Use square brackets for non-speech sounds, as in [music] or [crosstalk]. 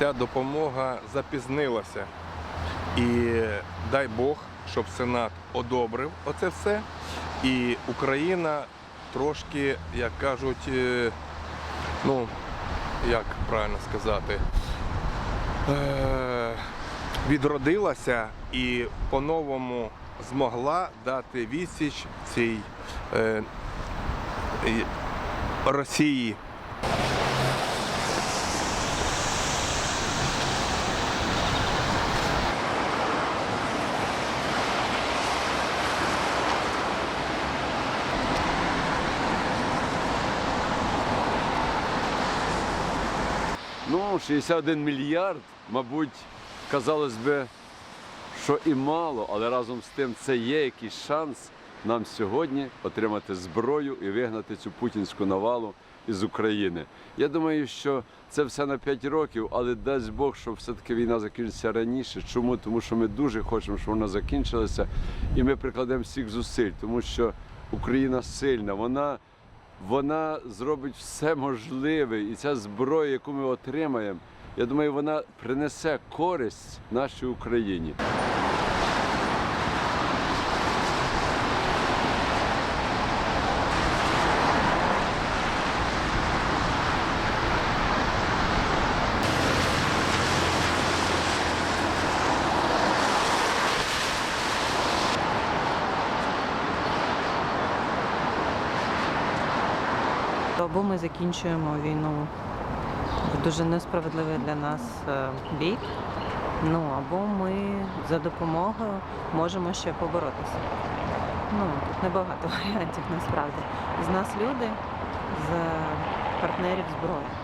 ця допомога запізнилася. І дай Бог, щоб Сенат одобрив оце все. І Україна трошки, як кажуть, е, ну, як правильно сказати, е, відродилася і по-новому змогла дати відсіч цій е, Росії. Ну, 61 мільярд, мабуть, казалось би, що і мало, але разом з тим це є якийсь шанс нам сьогодні отримати зброю і вигнати цю путінську навалу із України. Я думаю, що це все на 5 років, але дасть Бог, щоб все-таки війна закінчиться раніше. Чому? Тому що ми дуже хочемо, щоб вона закінчилася, і ми прикладемо всіх зусиль, тому що Україна сильна, вона вона зробить все можливе, і ця зброя, яку ми отримаємо, я думаю, вона принесе користь нашій Україні. Або ми закінчуємо війну в дуже несправедливий для нас бій. бік. Ну або ми за допомогою можемо ще поборотися. Ну тут небагато [laughs] варіантів насправді. З нас люди, з партнерів зброя.